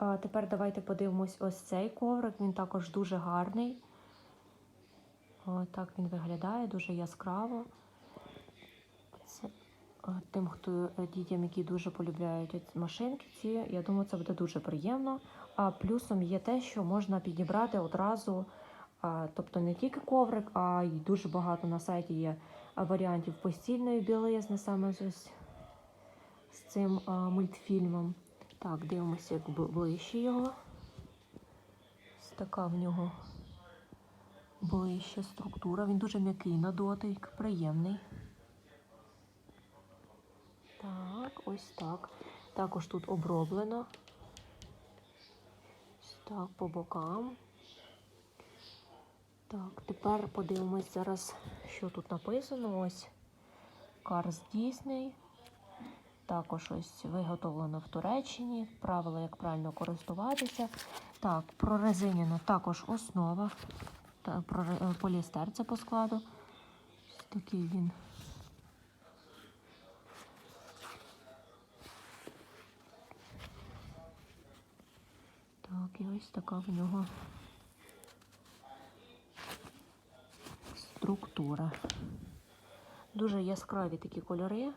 Тепер давайте подивимось ось цей коврик. Він також дуже гарний. Ось так він виглядає, дуже яскраво. Це е, тим, хто е, дітям, які дуже полюбляють машинки, ці, я думаю, це буде дуже приємно. А плюсом є те, що можна підібрати одразу, тобто не тільки коврик, а й дуже багато на сайті є варіантів постільної білизни саме з цим мультфільмом. Так, дивимося, як ближче його. Ось така в нього ближча структура. Він дуже м'який на дотик, приємний. Так, ось так. Також тут оброблено. Ось так, по бокам. Так, тепер подивимось зараз, що тут написано. Ось Cars Disney. Також ось виготовлено в Туреччині. Правила, як правильно користуватися. Так, прорезинена також основа. Та, е, поліестер це по складу. Ось такий він. Так, і ось така в нього структура. Дуже яскраві такі кольори.